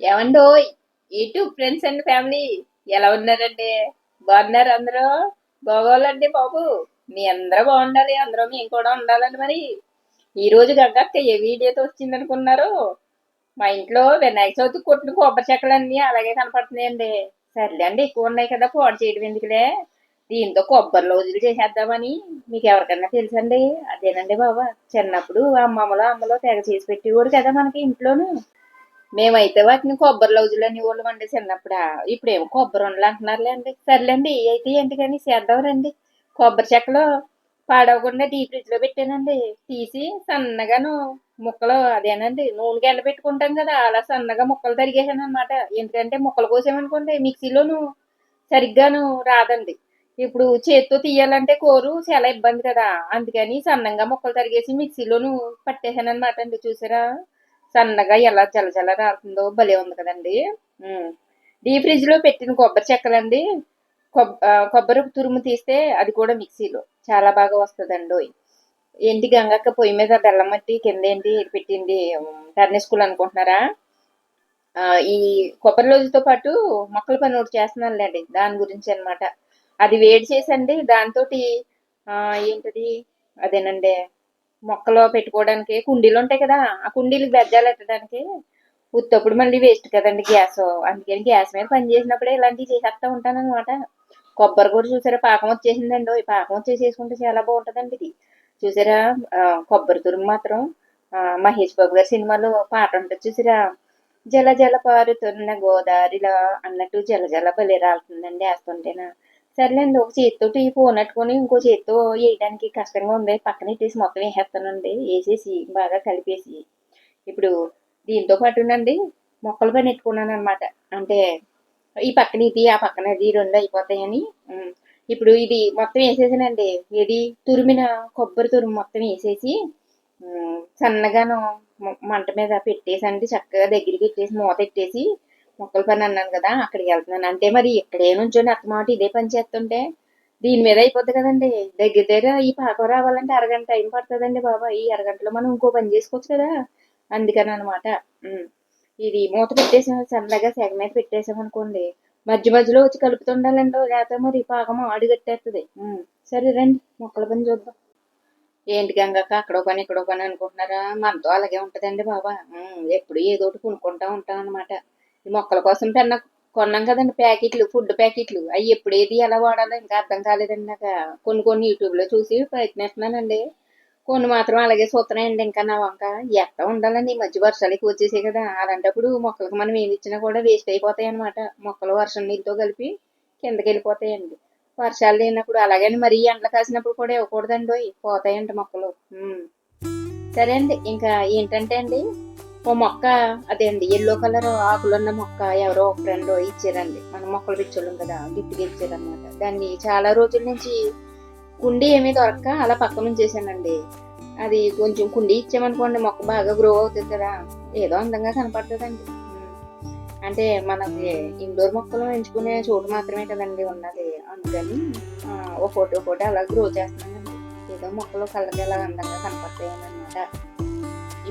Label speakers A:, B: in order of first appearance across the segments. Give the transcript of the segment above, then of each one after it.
A: ఏమండో YouTube friends and family ఎలా ఉన్నారండి? బాగున్నారు అందరూ? బాగోవాలండి బాబు. మీ అందరూ బాగుండాలి అందరూ మేము కూడా ఉండాలండి మరి. ఈ రోజు ఏ వీడియోతో వచ్చింది అనుకున్నారు మా ఇంట్లో వినాయక చవితి కొట్టిన కొబ్బరి చెక్కలన్నీ అలాగే కనపడుతున్నాయండి. సర్లే అండి ఎక్కువ ఉన్నాయి కదా పాడు చేయడం ఎందుకులే? దీంతో కొబ్బరి రోజులు చేసేద్దామని మీకు ఎవరికన్నా తెలుసండి? అదేనండి బాబా చిన్నప్పుడు అమ్మమ్మలో అమ్మలో తెగ చేసి పెట్టేవాడు కదా మనకి ఇంట్లోనూ. మేమైతే వాటిని కొబ్బరి లౌజులు అనేవాళ్ళం అండి చిన్నప్పుడు ఇప్పుడేమో కొబ్బరి ఉండలు అంటున్నారులే అండి. సర్లేండి అయితే ఏంటి కానీ చేద్దాం రండి. కొబ్బరి చెక్కలు పాడవకుండా డీప్ ఫ్రిడ్జ్లో పెట్టానండి. తీసి సన్నగాను ముక్కలు అదేనండి నూనెకి ఎండ పెట్టుకుంటాం కదా అలా సన్నగా ముక్కలు తరిగేసాను అనమాట ఎందుకంటే ముక్కలు కోసామనుకోండి మిక్సీలోను సరిగ్గాను రాదండి. ఇప్పుడు చేత్తో తీయాలంటే కోరు చాలా ఇబ్బంది కదా. అందుకని సన్నంగా ముక్కలు తరిగేసి మిక్సీలోను పట్టేసాను అనమాట అండి. చూసారా? సన్నగా ఎలా జల జల రాతుందో భలే ఉంది కదండి. డీప్ ఫ్రిడ్జ్లో పెట్టిన కొబ్బరి చెక్కలండి. కొబ్ కొబ్బరి తురుము తీస్తే అది కూడా మిక్సీలో. చాలా బాగా వస్తుందండి. ఏంటి గంగక్క పొయ్యి మీద బెల్లం మట్టి కింద ఏంటి పెట్టింది టర్నీ స్కూల్ అనుకుంటున్నారా? ఈ కొబ్బరి రోజుతో పాటు మొక్కల పని ఒకటి చేస్తున్నానులేండి. దాని గురించి అన్నమాట. అది వేడి చేసండి. దాంతో ఏంటది? అదేనండి. మొక్కలో పెట్టుకోవడానికి కుండీలు ఉంటాయి కదా ఆ కుండీలు బెజ్జాలు పెట్టడానికి ఉత్తప్పుడు మళ్ళీ వేస్ట్ కదండి గ్యాస్. అందుకని గ్యాస్ మీద పని చేసినప్పుడే ఇలాంటివి చేసేస్తా ఉంటాను అనమాట కొబ్బరి కూడా చూసారా పాకం వచ్చేసిందండి. ఈ పాకం వచ్చేసి చేసుకుంటే చాలా బాగుంటుందండి ఇది. చూసారా కొబ్బరి తురుము మాత్రం. మహేష్ బాబు గారి సినిమాలో పాట ఉంటుంది చూసారా జల జల పారుతున్న గోదావరిలో అన్నట్టు జల జల బలి రాలుతుందండి వేస్తుంటేనా. సర్లేండి ఒక చేతితోటి ఫోన్ అట్టుకొని ఇంకో చేతితో వేయడానికి కష్టంగా ఉంది పక్కన ఇట్టేసి మొత్తం వేసేస్తానండి వేసేసి బాగా కలిపేసి ఇప్పుడు దీంతో పాటునండి మొక్కలు పని ఎట్టుకున్నాను అనమాట అంటే ఈ పక్కన ఇది ఆ పక్కన ఇది రెండు అయిపోతాయని ఇప్పుడు ఇది మొత్తం వేసేసానండి ఇది తురిమిన కొబ్బరి తురుము మొత్తం వేసేసి సన్నగాను మంట మీద పెట్టేసండి చక్కగా దగ్గరికి పెట్టేసి మూత పెట్టేసి మొక్కల పని అన్నాను కదా అక్కడికి వెళ్తున్నాను. అంటే మరి ఇక్కడే నుంచొని అత్తమాట ఇదే పని చేస్తుంటే దీని మీద అయిపోద్ది కదండి. దగ్గర దగ్గర ఈ పాకం రావాలంటే అరగంట టైం పడుతుందండి బాబా. ఈ అరగంటలో మనం ఇంకో పని చేసుకోవచ్చు కదా. అందుకని అనమాట ఇది మూత పెట్టేసాం సన్నగా సెగ మీద పెట్టేసాం అనుకోండి. మధ్య మధ్యలో వచ్చి కలుపుతుండాలండి లేకపోతే మరి పాకం ఆడిగట్టేస్తుంది కట్టేస్తుంది సరే రండి మొక్కల పని చూద్దాం. ఏంటి గంగక్క అక్కడో పని ఇక్కడో పని అనుకుంటున్నారా? మనతో అలాగే ఉంటుందండి బాబా. ఎప్పుడు ఏదో ఒకటి కొనుక్కుంటా ఉంటాం అనమాట మొక్కల కోసం పెన్న కొన్నాం కదండి ప్యాకెట్లు ఫుడ్ ప్యాకెట్లు. అవి ఎప్పుడేది ఎలా వాడాలో ఇంకా అర్థం కాలేదండి నాకు. కొన్ని కొన్ని యూట్యూబ్లో చూసి ప్రయత్నిస్తున్నానండి. కొన్ని మాత్రం అలాగే చూస్తున్నాయండి ఇంకా నా వంక ఎట్లా ఉండాలండి? ఈ మధ్య వర్షాలు ఎక్కువ వచ్చేసాయి కదా. అలాంటప్పుడు మొక్కలకు మనం ఏమి ఇచ్చినా కూడా వేస్ట్ అయిపోతాయి అనమాట మొక్కలు వర్షం నీళ్ళతో కలిపి కిందకి వెళ్ళిపోతాయండి. వర్షాలు లేనప్పుడు అలాగని మరీ ఎండలు కాసినప్పుడు కూడా ఇవ్వకూడదండి పోతాయండి మొక్కలు. సరే అండి. ఇంకా ఏంటంటే అండి ఓ మొక్క అదే అండి ఎల్లో కలర్ ఆకులున్న మొక్క ఎవరో ఒక ఫ్రెండ్ ఇచ్చారండి. మన మొక్కలు పిచ్చోళ్ళం కదా గిఫ్ట్గా ఇచ్చారనమాట దాన్ని చాలా రోజుల నుంచి కుండీ ఏమీ దొరక్క అలా పక్కన ఉంచేసానండి అది కొంచెం కుండీ ఇచ్చామనుకోండి మొక్క బాగా గ్రో అవుతుంది కదా ఏదో అందంగా కనపడుతుందండి. అంటే మనకి ఇండోర్ మొక్కలు ఎంచుకునే చోటు మాత్రమే కదండి ఉన్నది. అందుకని ఆ, ఒక ఫోటో ఫోటో అలా గ్రో చేస్తున్నానండి. ఏదో మొక్కలు కళ్ళకి ఎలా అందంగా కనపడతాయి అన్నమాట.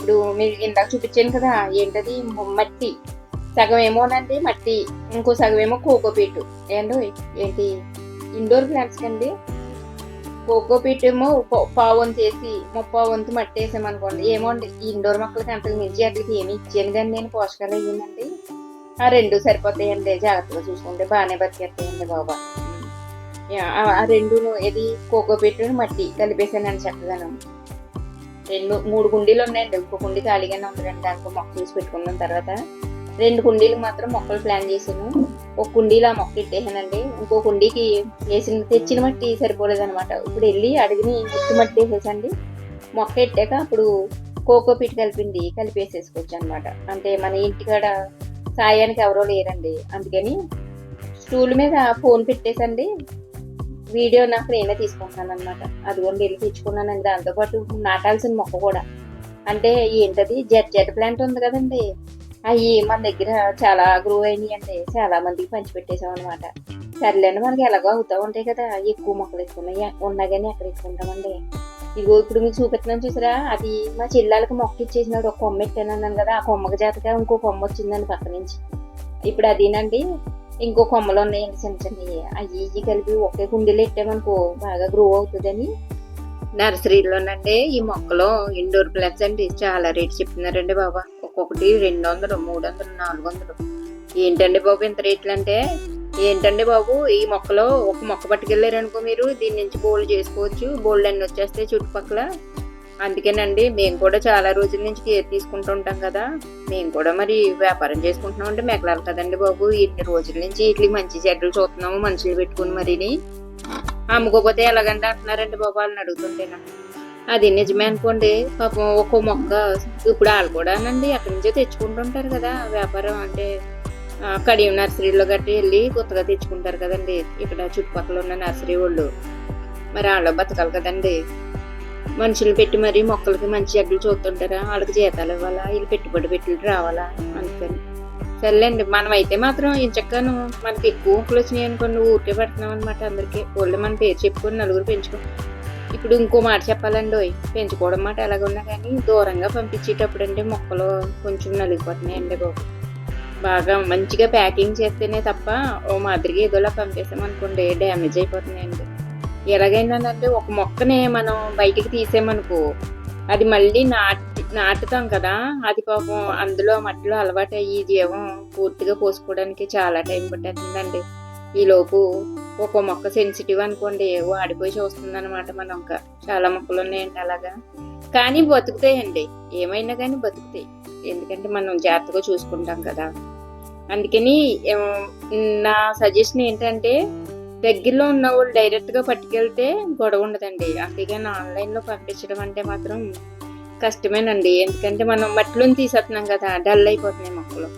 A: ఇప్పుడు మీరు ఇందాక చూపించాను కదా ఏంటది? మట్టి. సగం ఏమోనండి మట్టి. ఇంకో సగం ఏమో కోకోపీట్ ఏంటో ఏంటి? ఇండోర్ ప్లాంట్స్ కండి. కోకోపీట్ ఏమో పావు వంతు వేసి ముప్పా వంతు మట్టి వేసామనుకోండి ఏమో అండి ఈ ఇండోర్ మొక్కలకి అంతకు మించి అట్లకి ఏమి ఇచ్చాను కానీ నేను పోషకాలు అయ్యిందండి ఆ రెండు సరిపోతాయండి జాగ్రత్తగా చూసుకుంటే బాగానే బతికేస్తాయండి బాబా. ఆ- రెండు ఇది కోకోపీట్ మట్టి కలిపేసానండి చక్కగాను రెండు మూడు కుండీలు ఉన్నాయండి. ఒక కుండీ ఖాళీగానే ఉంది. రెండు దాంట్లో మొక్క పెట్టుకున్న తర్వాత. రెండు కుండీలు మాత్రం మొక్కలు ప్లాన్ చేసాను ఒక కుండీలో ఆ మొక్క ఇట్టేసానండి. ఇంకో కుండీకి వేసిన తెచ్చిన మట్టి సరిపోలేదు అనమాట ఇప్పుడు వెళ్ళి అడిగిని గుర్తు మట్టి వేసేసండి మొక్క ఎట్టాక అప్పుడు కోకో పిట్ కలిపింది. కలిపేసేసుకోవచ్చు అనమాట అంటే మన ఇంటికాడ సాయానికి ఎవరో లేరండి. అందుకని స్టూల్ మీద ఫోన్ పెట్టేసండి. వీడియో నాకు నేనే తీసుకుంటున్నాను అనమాట అదిగోండి వెళ్ళి తెచ్చుకున్నానండి దాంతోపాటు నాటాల్సిన మొక్క కూడా. అంటే ఏంటది? జెట్ జెట్ ప్లాంట్ ఉంది కదండి. అవి మన దగ్గర చాలా గ్రో అయినాయి అండి చాలా మందికి పంచిపెట్టేసాం అనమాట సర్లేండి మనకి ఎలాగో అవుతా ఉంటాయి కదా. ఎక్కువ మొక్కలు ఎక్కువ ఉన్నాయి ఉన్నా కానీ ఎక్కడ ఎక్కుంటామండి ఇదిగో ఇప్పుడు మీకు చూపెట్టినాను చూసారా? అది మా చెల్లెలకి మొక్క ఇచ్చేసినాడు ఒక కొమ్మ ఎట్టాను అన్నాను కదా. ఆ కొమ్మకి జాతగా ఇంకో కొమ్మ వచ్చిందండి పక్క నుంచి ఇప్పుడు అదేనండి. ఇంకో కొమ్మలు ఉన్నాయండి చిన్న చిన్నవి. అవి ఇవి కలిపి ఒకే కుండీలో పెట్టామనుకో బాగా గ్రో అవుతుందని. నర్సరీలోనండి ఈ మొక్కలు ఇండోర్ ప్లాంట్స్ అండి చాలా రేట్ చెప్తున్నారండి బాబా. ఒక్కొక్కటి రెండు వందలు మూడు వందలు నాలుగు వందలు. ఏంటండి బాబు ఇంత రేట్లు అంటే ఏంటండి బాబు ఈ మొక్కలో ఒక మొక్క పట్టుకెళ్ళారనుకో మీరు దీని నుంచి బోల్డ్ చేసుకోవచ్చు. బోల్డ్ అన్ని వచ్చేస్తాయి చుట్టుపక్కల. అందుకేనండి మేము కూడా చాలా రోజుల నుంచి కేర్ తీసుకుంటూ ఉంటాం కదా. మేము కూడా మరి వ్యాపారం చేసుకుంటున్నాం అంటే మెకలాలి కదండి బాబు. ఇన్ని రోజుల నుంచి వీటికి మంచి చెడ్డలు చూస్తున్నాము మనుషులు పెట్టుకుని మరిని. అమ్ముకోపోతే ఎలాగంటే అంటున్నారండి బాబు వాళ్ళని అడుగుతుంటే అది నిజమే అనుకోండి పాపం ఒక్కో మొక్క ఇప్పుడు వాళ్ళు కూడానండి అక్కడి నుంచో తెచ్చుకుంటుంటారు కదా. వ్యాపారం అంటే కడియం నర్సరీలో గట్టి వెళ్ళి కొత్తగా తెచ్చుకుంటారు కదండి. ఇక్కడ చుట్టుపక్కల ఉన్న నర్సరీ వాళ్ళు. మరి వాళ్ళు బతకాలి కదండి. మనుషులు పెట్టి మరి మొక్కలకి మంచి చెడ్డలు చూస్తుంటారా? వాళ్ళకి జీతాలు ఇవ్వాలా? వీళ్ళు పెట్టుబడి పెట్టి రావాలా? అందుకని. సర్లేండి మనం అయితే మాత్రం ఇంచక్కను మనకి ఎక్కువ మొక్కలు వచ్చినాయి అనుకోండి ఊరికే పెడుతున్నాం అనమాట అందరికీ. వాళ్ళు మన పేరు చెప్పుకొని నలుగురు పెంచుకో. ఇప్పుడు ఇంకో మాట చెప్పాలండి ఓయ్. పెంచుకోవడం మాట ఎలాగున్నా కానీ దూరంగా పంపించేటప్పుడు అంటే మొక్కలు కొంచెం నలిగిపోతున్నాయండి బాబు. బాగా మంచిగా ప్యాకింగ్ చేస్తేనే తప్ప ఓ మాదిరిగా ఏదోలా పంపేసామనుకోండి డ్యామేజ్ అయిపోతున్నాయండి. ఎలాగైందంటే ఒక మొక్కని మనం బయటికి తీసేమనుకో అది మళ్ళీ నాటి నాటుతాం కదా. అది పాపం అందులో మట్టిలో అలవాటు అయ్యి జీవం పూర్తిగా పోసుకోవడానికి చాలా టైం పట్టేస్తుందండి. ఈ లోపు ఒక మొక్క సెన్సిటివ్ అనుకోండి వాడిపోయి చూస్తుంది అనమాట మనం ఇంకా చాలా మొక్కలు ఉన్నాయండి అలాగా. కానీ బతుకుతాయండి. ఏమైనా కానీ బతుకుతాయి. ఎందుకంటే మనం జాగ్రత్తగా చూసుకుంటాం కదా. అందుకని నా సజెషన్ ఏంటంటే దగ్గరలో ఉన్న వాళ్ళు డైరెక్ట్గా పట్టుకెళ్తే గొడవ ఉండదండి. అందుకని ఆన్లైన్లో పంపించడం అంటే మాత్రం కష్టమేనండి. ఎందుకంటే మనం మట్టిలోని తీసేస్తున్నాం కదా డల్ అయిపోతున్నాయి మొక్కలు.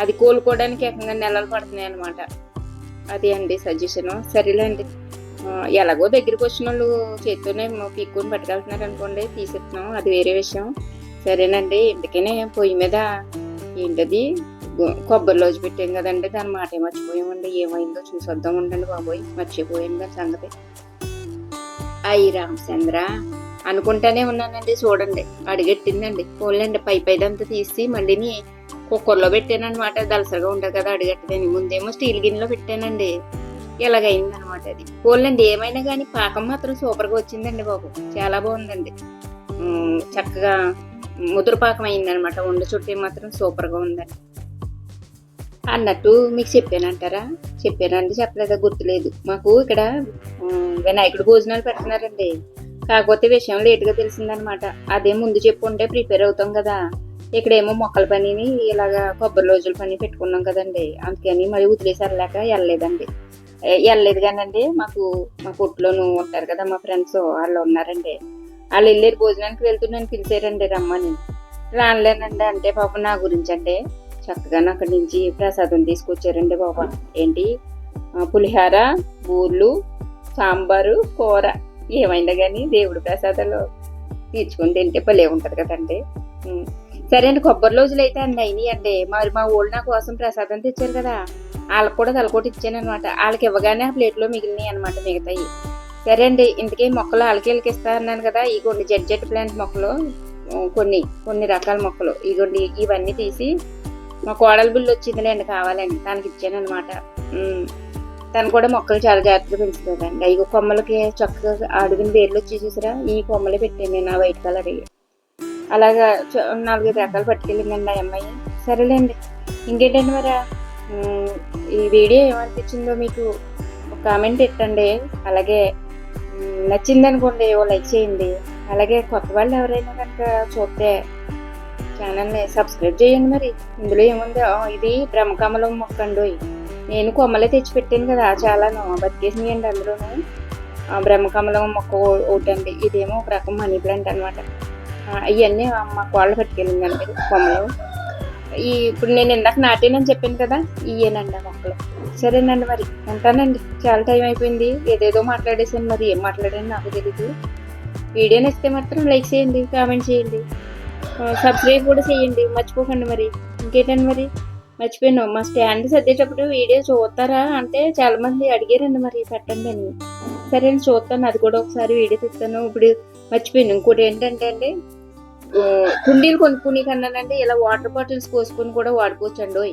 A: అది కోలుకోవడానికి ఏకంగా నెలలు పడుతున్నాయి అనమాట అది అండి సజెషన్ సరేలేండి. ఎలాగో దగ్గరికి వచ్చిన వాళ్ళు చేతితోనే పీక్కుని పట్టుకెళ్తున్నారు అనుకోండి తీసేస్తున్నాం. అది వేరే విషయం. సరేనండి. ఎందుకనే పొయ్యి మీద ఏంటది? గో- కొబ్బరి పెట్టాం కదండి. దాని మాట మర్చిపోయామండి. ఏమైందో చూసొద్దాం ఉండండి బాబోయ్. మర్చిపోయాను కదా సంగతి. అయ్యి రామచంద్ర అనుకుంటానే ఉన్నానండి. చూడండి అడిగెట్టిందండి. పోలేండి పై పైదంతా తీసి మళ్ళీని కుక్కర్లో పెట్టానమాట దలసరిగా ఉంటుంది కదా అడిగట్టదని. ముందేమో స్టీల్ గిన్నెలో పెట్టానండి. ఇలాగైంది అనమాట అది. పోలేండి ఏమైనా కానీ పాకం మాత్రం సూపర్గా వచ్చిందండి బాబు. చాలా బాగుందండి. చక్కగా ముదురు పాకం అయిందనమాట ఉండ చుట్టూ మాత్రం సూపర్గా ఉందండి. అన్నట్టు మీకు చెప్పానంటారా? చెప్పానండి చెప్పలేదా? గుర్తులేదు. మాకు ఇక్కడ వినాయకుడు భోజనాలు పెడుతున్నారండి. కాకపోతే విషయం లేటుగా తెలిసిందనమాట. అదే ముందు చెప్పుంటే ప్రిపేర్ అవుతాం కదా. ఇక్కడేమో మొక్కల పనిని ఇలాగా కొబ్బరి రోజుల పని పెట్టుకున్నాం కదండి. అందుకని మరి వదిలేసి వెళ్ళలేదండి. వెళ్ళలేదు కానండి మాకు మా కొట్టులోను ఉంటారు కదా మా ఫ్రెండ్స్ వాళ్ళు ఉన్నారండి. వాళ్ళు వెళ్ళారు భోజనానికి వెళ్తున్నాను పిలిచారండి రమ్మని. రానులేనండి అంటే పాపం నా గురించి అంటే చక్కగా అక్కడి నుంచి ప్రసాదం తీసుకొచ్చారండి బాబా. ఏంటి? పులిహార బూర్లు సాంబారు కూర. ఏమైనా కానీ దేవుడి ప్రసాదాలు తీర్చుకొని తింటే భలే ఉంటుంది కదండి. సరే అండి కొబ్బరి రోజులు అయితే అండి అయినాయి అండి. మరి మా ఊళ్ళు నా కోసం ప్రసాదం తెచ్చారు కదా. వాళ్ళకి కూడా తలకోటి ఇచ్చాను అనమాట వాళ్ళకి ఇవ్వగానే ఆ ప్లేట్లో మిగిలినాయి అనమాట మిగతాయి. సరే అండి ఇంతకీ మొక్కలు వాళ్ళకి వీళ్ళకి ఇస్తా అన్నాను కదా. ఈ కొన్ని జెడ్ జెడ్ ప్లాంట్ మొక్కలు కొన్ని కొన్ని రకాల మొక్కలు. ఇగోండి ఇవన్నీ తీసి మా కోడల బిల్లు వచ్చిందిలేండి కావాలండి. తనకి ఇచ్చాను అనమాట తను కూడా మొక్కలు చాలా జాగ్రత్తగా పెంచుతుందండి. అవి కొమ్మలకి చక్కగా అడుగుని వేర్లు వచ్చి చూసారా ఈ కొమ్మలే పెట్టాను నేను ఆ వైట్ కలర్ అలాగా నాలుగైదు రకాలు పట్టుకెళ్ళిందండి ఆ అమ్మాయి. సరేలేండి. ఇంకేంటండి మరి? ఈ వీడియో ఏమనిపించిందో మీకు కామెంట్ పెట్టండి అలాగే నచ్చిందనుకోండి ఓ లైక్ చేయండి. అలాగే కొత్త వాళ్ళు ఎవరైనా కనుక చూస్తే ఛానల్ని సబ్స్క్రైబ్ చేయండి మరి. ఇందులో ఏముంది? ఇది బ్రహ్మకమలం మొక్క అండి నేను కొమ్మలే తెచ్చి పెట్టాను కదా చాలాను బతికేసినాయండి అందులోను. ఆ, బ్రహ్మకమలం మొక్క ఒకటండి ఇదేమో ఒక రకం మనీ ప్లాంట్ అనమాట ఇవన్నీ మా కోళ్ళు పట్టుకెళ్ళిందండి కొమ్మలు. ఈ ఇప్పుడు నేను ఇందాక నాటేనని చెప్పాను కదా ఇయ్యేనండి ఆ మొక్కలు. సరేనండి మరి ఉంటానండి. చాలా టైం అయిపోయింది. ఏదేదో మాట్లాడేసాను మరి. ఏం మాట్లాడాను నాకు తెలీదు. వీడియో నచ్చితే మాత్రం లైక్ చేయండి కామెంట్ చేయండి. సబ్స్క్రైబ్ కూడా చేయండి. మర్చిపోకండి మరి. ఇంకేంటండి మరి? మర్చిపోయాను మా స్టాండ్ సర్దేటప్పుడు వీడియో చూస్తారా అంటే చాలా మంది అడిగారండి మరి పెట్టండి అని. సరే అండి చూస్తాను. అది కూడా ఒకసారి వీడియో తీస్తాను. ఇప్పుడు మర్చిపోయాను ఇంకోటి ఏంటంటే అండి కుండీలు కొనుక్కుని కన్నానండి ఇలా వాటర్ బాటిల్స్ పోసుకొని కూడా వాడుకోవచ్చు అండి